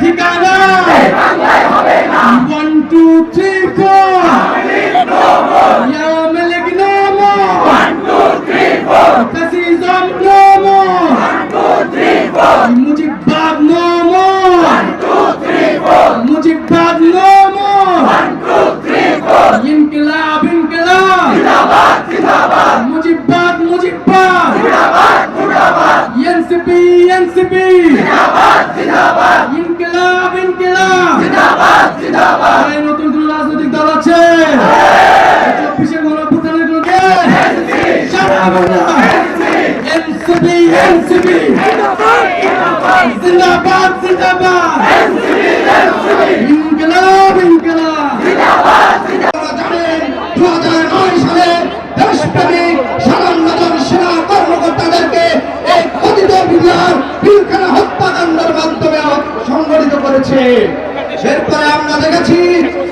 ঠিকানা? One two three four Mujibbad no more Mujibbad no more ইনকিলাব ইনকিলাব মুজিববাদ মুজিববাদ এনসিপি এনসিপি ইনকিলাব ইনকিলাব এই নতুন কোন রাজনৈতিক দল আছে? চব্বিশে গণঅভ্যুত্থানের কোন এনসিপি। এনসিপি। জিন্দাবাদ। জিন্দাবাদ ইনকিলাব ইনকিলাব। দু হাজার নয় সালে দেশপ্রেমিক সাধারণ সেনা কর্মকর্তাদেরকে এই কথিত বিহার পিলখানা হত্যাকাণ্ডের মাধ্যমে সংগঠিত করেছে। এরপরে আমরা দেখেছি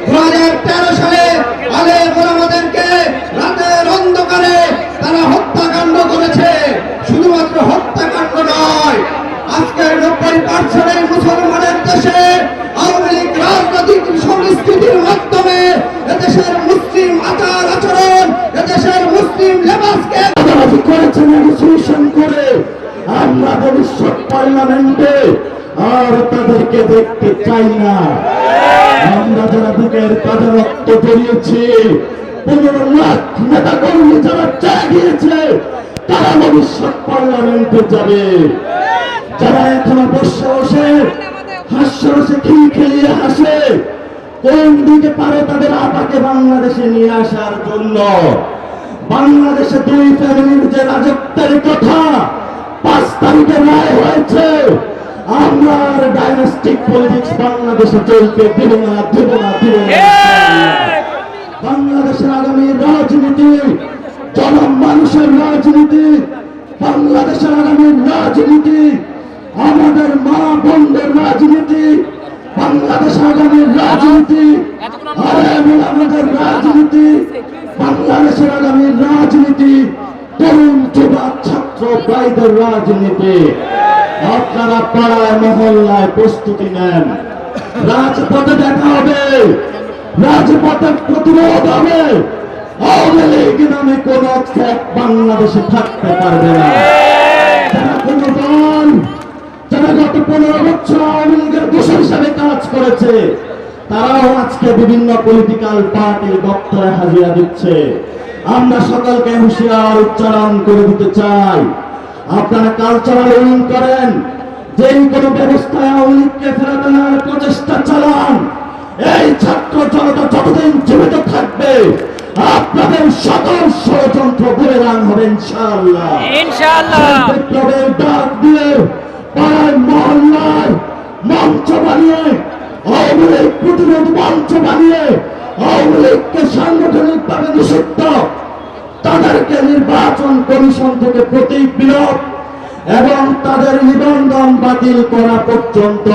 দু হাজার তেরো সালে আলে গোলামদেরকে রাতের অন্ধকারে তারা হত্যাকাণ্ড করেছে। শুধুমাত্র হত্যাকাণ্ড নয়, আজকের নব্বই পার্সেন্টের মুসলমানের দেশে আওয়ামী লীগ রাজনৈতিক সংস্কৃতির মাধ্যমে এদেশের মুসলিম আচার আচরণ, এদেশের মুসলিম লেবাসকে আদালতি করেছে করে। আমরা ভবিষ্যৎ পার্লামেন্টে আর তাদেরকে দেখতে চাই না। আমরা যারা বুকের কাজে রক্ত জড়িয়েছি, পনেরো লাখ নেতা কর্মী যারা চাগিয়েছে তারা ভবিষ্যৎ পার্লামেন্টে যাবে। যারা এখনও বসে বসে হাস্যরসে খিল খেলিয়ে হাসে, কোন দিকে পারে তাদের আপাকে বাংলাদেশে নিয়ে আসার জন্য? বাংলাদেশে দুই ফ্যামিলির যে রাজত্বের কথা পাঁচ তারিখে রায় হয়েছে আমরা ডাইনাস্টিক পলিটিক্স বাংলাদেশে চলতে দেব না দেব না দেব না। বাংলাদেশের আগামী রাজনীতি জনমানুষের রাজনীতি, বাংলাদেশের আগামী রাজনীতি, আমাদের মা বোনদের রাজনীতি বাংলাদেশ আগামীর রাজনীতি আমাদের রাজনীতি, বাংলাদেশের আগামী রাজনীতি রাজনীতি? আপনারা পাড়ায়, মহল্লায় প্রস্তুতি নেন। রাজপথে দেখা হবে। রাজপথে প্রতিরোধ হবে। আওয়ামী লীগ নামে কোন বাংলাদেশে থাকতে পারবে না। কাজ করেছে, তারাও আজকে বিভিন্ন পলিটিক্যাল পার্টির দপ্তরে হাজিরা দিচ্ছে। আমরা সকলকে হুঁশিয়ার উচ্চারণ করে দিতে চাই। আপনারা কালচারাল উইং করেন। যেই কোনো ব্যবস্থায় আওয়ামী লীগকে ফেরত প্রচেষ্টা চালান। এই ছাত্র জনতা যতদিন জীবিত থাকবে আপনাদের সকল ষড়যন্ত্র বুমেরাং হবে ইনশাআল্লাহ। ইনশাআল্লাহ। বিপ্লবের ডাক দিয়ে পাড়ায় মহল্লায় মঞ্চ বানিয়ে আওয়ামী লীগ প্রতিরোধ মঞ্চ বানিয়ে আওয়ামী লীগকে সাংগঠনিক ভাবে নিষিদ্ধ তাদেরকে নির্বাচন কমিশন থেকে প্রতীক বিলোপ এবং তাদের নিবন্ধন বাতিল করা পর্যন্ত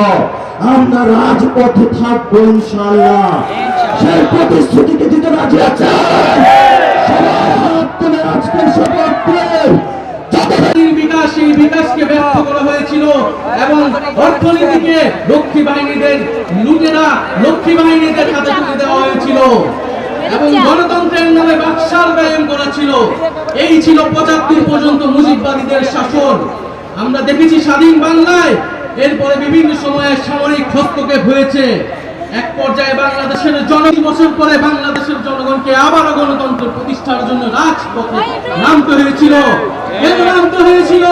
আমরা রাজপথে থাকব ইনশাআল্লাহ। সেই প্রতিশ্রুতিকে দিতে রাজি আছেন লক্ষ্মী বাহিনীদের লুটেরা লক্ষ্মী বাহিনীদের হাতে তুলে দেওয়া হয়েছিল। এবং গণতন্ত্রের নামে বাকশাল কায়েম করা ছিল। এই ছিল পঁচাত্তর পর্যন্ত মুজিববাদীদের শাসন। আমরা দেখেছি স্বাধীন বাংলায় এরপরে বিভিন্ন সময়ে সামরিক হস্তক্ষেপ হয়েছে। এক পর্যায়ে বাংলাদেশের জন বছর পরে বাংলাদেশের জনগণকে আবারও গণতন্ত্র প্রতিষ্ঠার জন্য রাজপথে নামতে হয়েছিল। নামতে হয়েছিল?